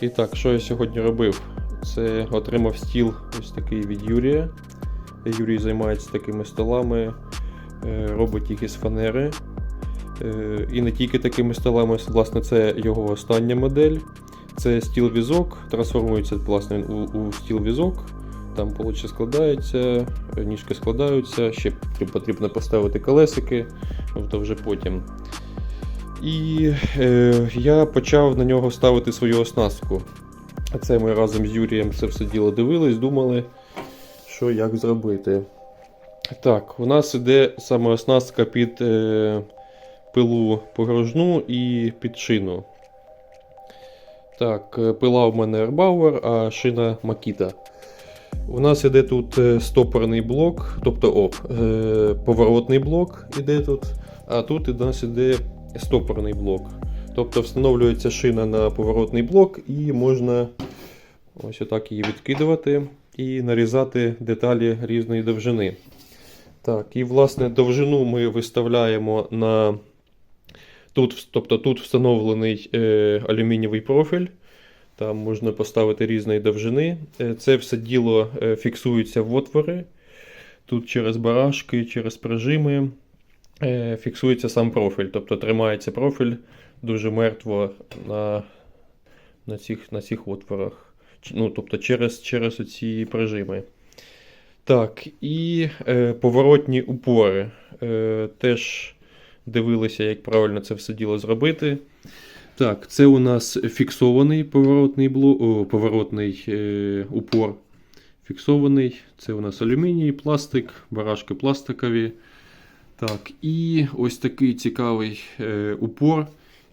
І так, що я сьогодні робив? Це отримав стіл ось такий від Юрія. Юрій займається такими столами, е, робить їх із фанери. Е, І не тільки такими столами, власне, це його остання модель. Це стіл-візок, трансформується власне у, у стіл-візок. Там получше складається, ніжки складаються, ще потрібно поставити колесики, то вже потім. І е, я почав на нього ставити свою оснастку. А це ми разом з Юрієм це все діло дивились, думали, що як зробити. Так, у нас іде саме оснастка під е, пилу погружну і під шину. Так, е, пила в мене Airbauer, а шина Makita. У нас іде тут е, стопорний блок, тобто оп, е, поворотний блок іде тут, а тут у нас іде стопорний блок. Тобто встановлюється шина на поворотний блок і можна ось отак її відкидувати і нарізати деталі різної довжини. Так, і власне довжину ми виставляємо на. Тут, тобто тут встановлений е, алюмінієвий профіль. Там можна поставити різної довжини. Е, Це все діло е, фіксується в отвори. Тут через барашки, через прижими фіксується сам профіль. Тобто тримається профіль дуже мертво на, на, цих, на цих отворах. Ну, тобто через, через ці прижими. Так, і е, поворотні упори. Е, теж дивилися, як правильно це все діло зробити. Так, це у нас фіксований поворотний, бло... О, поворотний е, упор. Фіксований. Це у нас алюміній, пластик, барашки пластикові. Так, і ось такий цікавий е, упор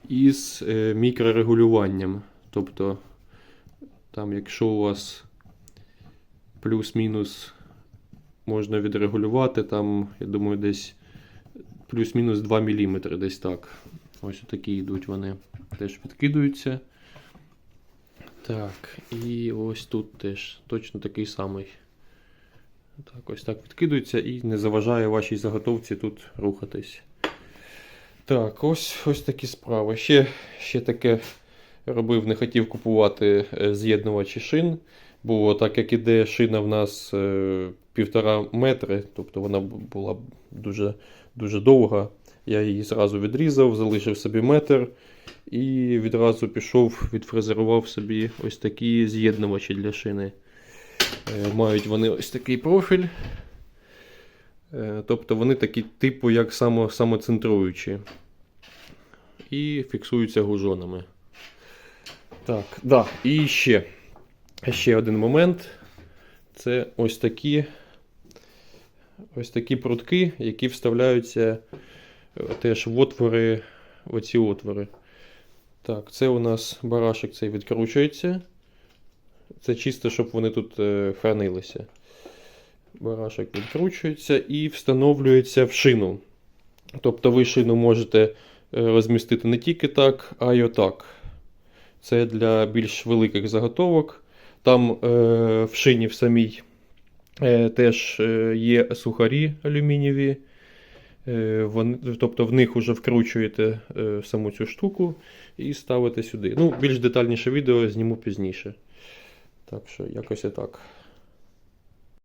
із е, мікрорегулюванням. Тобто, там, якщо у вас плюс-мінус можна відрегулювати, там, я думаю, десь плюс-мінус 2 мм, десь так. Ось такі йдуть вони. Теж відкидуються. Так, і ось тут теж точно такий самий. Так, ось так відкидується і не заважає вашій заготовці тут рухатись. Так, ось ось такі справи. Ще, ще таке робив, не хотів купувати е, з'єднувачі шин. Бо так як іде шина в нас е, півтора метри, тобто вона була дуже, дуже довга. Я її зразу відрізав, залишив собі метр і відразу пішов, відфрезерував собі ось такі з'єднувачі для шини. Е, Мають вони ось такий профіль. Е, Тобто вони такі типу, як само, самоцентруючі. І фіксуються гужонами. Так, да, і ще. Ще один момент. Це ось такі, ось такі прутки, які вставляються е, теж в отвори, оці отвори. Так, це у нас барашек цей відкручується. Це чисто, щоб вони тут е, хранилися. Барашек відкручується і встановлюється в шину. Тобто ви шину можете е, розмістити не тільки так, а й отак. Це для більш великих заготовок. Там е, в шині в самій е, теж е, є сухарі алюмінієві. Е, вони, тобто в них вже вкручуєте е, саму цю штуку і ставите сюди. Ну, більш детальніше відео зніму пізніше. Так що, якось і так.